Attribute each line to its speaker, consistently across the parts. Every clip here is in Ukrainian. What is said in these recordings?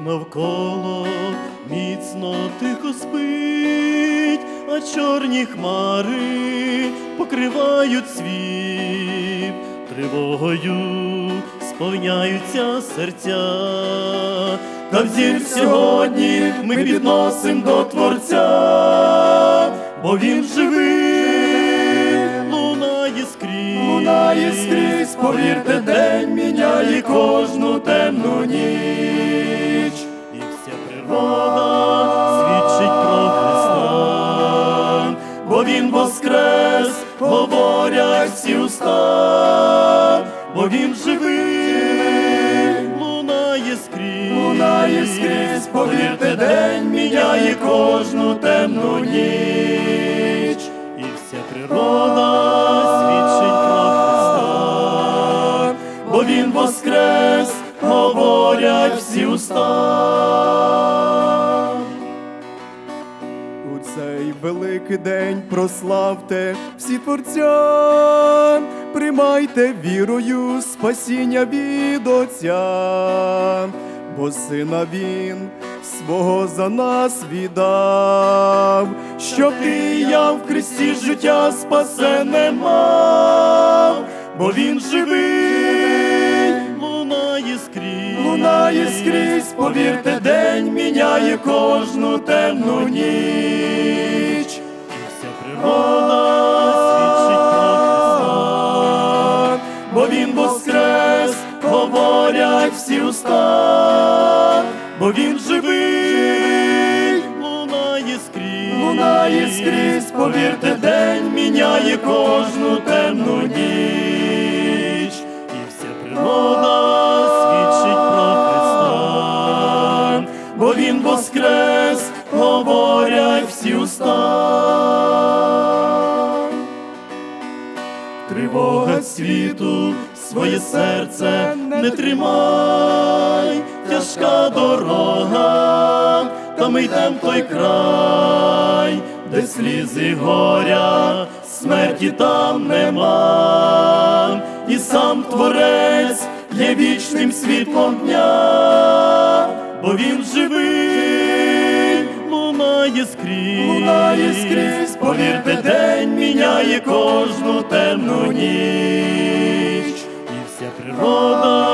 Speaker 1: навколо міцно тихо спить, а чорні хмари покривають світ, тривогою сповняються серця, та взір сьогодні ми підносим до Творця, бо він живий, лунає скрізь,
Speaker 2: Лунає скрізь, повірте, день міняє кожну темну ніч.
Speaker 1: І свідчить про Христа,
Speaker 2: Бо він воскрес, говорять всі уста,
Speaker 1: бо він живий, лунає скрізь,
Speaker 2: лунає скрізь, повірте, день міняє кожну темну ніч. Великий день прославте всі творця, приймайте вірою спасіння від Отця, бо сина він свого за нас віддав, щоб ти я в Христі життя спасене мав, бо він живий.
Speaker 1: Лунає скрізь,
Speaker 2: повірте, день міняє кожну темну ніч.
Speaker 1: і вся природа свідчить про Христа.
Speaker 2: бо він воскрес, говорять всі уста, бо він живий,
Speaker 1: Лунає скрізь,
Speaker 2: лунає скрізь, повірте, день міняє кожну темну він воскрес, говорять всі уста. Тривога світу, своє серце не тримай, тяжка дорога, та ми йдем той край, де слізи горя, смерті там нема, і сам творець є вічним світлом дня, бо він живий,
Speaker 1: Лунає скрізь,
Speaker 2: лунає скрізь, повірте, день міняє кожну темну ніч.
Speaker 1: і вся природа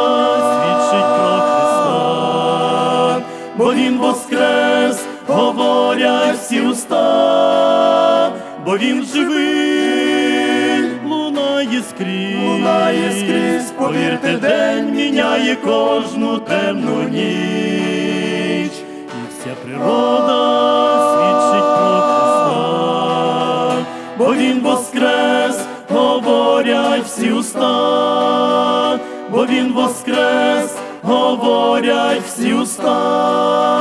Speaker 1: свідчить про Христа.
Speaker 2: бо він воскрес, говорять всі уста, бо він живий,
Speaker 1: Лунає скрізь,
Speaker 2: лунає скрізь, повірте, день міняє кожну темну ніч. Він воскрес, говорять всі уста.